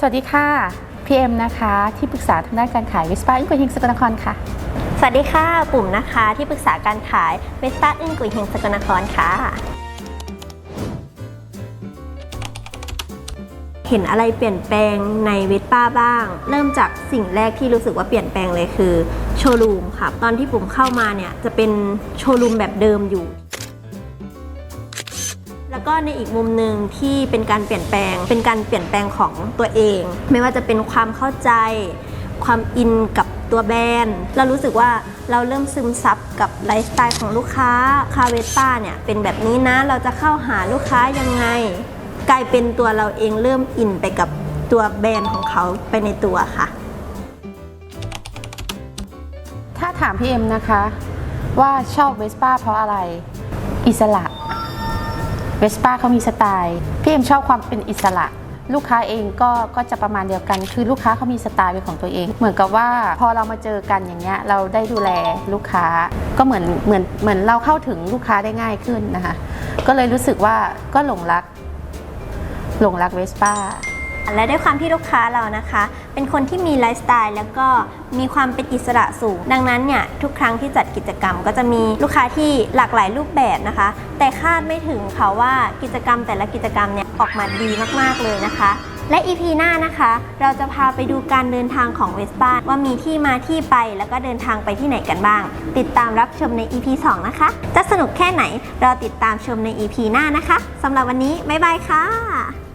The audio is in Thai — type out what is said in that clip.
สวัสดีค่ะพีเอ็มนะคะ ที่ปรึกษาทางด้านการขายวิสปาอินกวหิงสกลนครค่ะ สวัสดีค่ะ ปุ่มนะคะที่ปรึกษาการขายเวสป้าอึ้งกุยเฮงสกลนครค่ะ เห็นอะไรเปลี่ยนแปลงในเวสป้าบ้าง เริ่มจากสิ่งแรกที่รู้สึกว่าเปลี่ยนแปลงเลยคือโชว์รูมค่ะ ตอนที่ปุ่มเข้ามาเนี่ยจะเป็นโชว์รูมแบบเดิมอยู่ ก็ในอีกมุมหนึ่งที่เป็นการเปลี่ยนแปลง เป็นการเปลี่ยนแปลงของตัวเอง ไม่ว่าจะเป็นความเข้าใจ ความอินกับตัวแบรนด์ เรารู้สึกว่าเราเริ่มซึมซับกับไลฟ์สไตล์ของลูกค้าคาเวต้าเนี่ยเป็นแบบนี้นะ เราจะเข้าหาลูกค้ายังไง กลายเป็นตัวเราเองเริ่มอินไปกับตัวแบรนด์ของเขาไปในตัวค่ะ ถ้าถามพี่เอ็มนะคะ ว่าชอบเวสป้าเพราะอะไร อิสระ เวสป้าเขามีสไตล์พี่เอ็มชอบความเป็นอิสระ ลูกค้าเองก็ก็จะประมาณเดียวกัน คือลูกค้าเขามีสไตล์เป็นของตัวเอง เหมือนกับว่าพอเรามาเจอกันอย่างเงี้ยเราได้ดูแลลูกค้า ก็เหมือนเหมือนเหมือนเราเข้าถึงลูกค้าได้ง่ายขึ้นนะคะก็เลยรู้สึกว่าก็หลงรักหลงรักเวสป้า และด้วยความที่ลูกค้าเรานะคะ เป็นคนที่มีไลฟ์สไตล์แล้วก็มีความเป็นอิสระสูง ดังนั้นเนี่ยทุกครั้งที่จัดกิจกรรม ก็จะมีลูกค้าที่หลากหลายรูปแบบนะคะ แต่คาดไม่ถึงค่ะว่ากิจกรรมแต่ละกิจกรรมเนี่ยออกมาดีมากๆเลยนะคะและ EP หน้านะคะ เราจะพาไปดูการเดินทางของเวสป้าว่ามีที่มาที่ไปแล้วก็เดินทางไปที่ไหนกันบ้าง ติดตามรับชมใน EP 2 นะคะ จะสนุกแค่ไหน เราติดตามชมใน EP หน้านะคะสำหรับวันนี้ บ๊ายบายค่ะ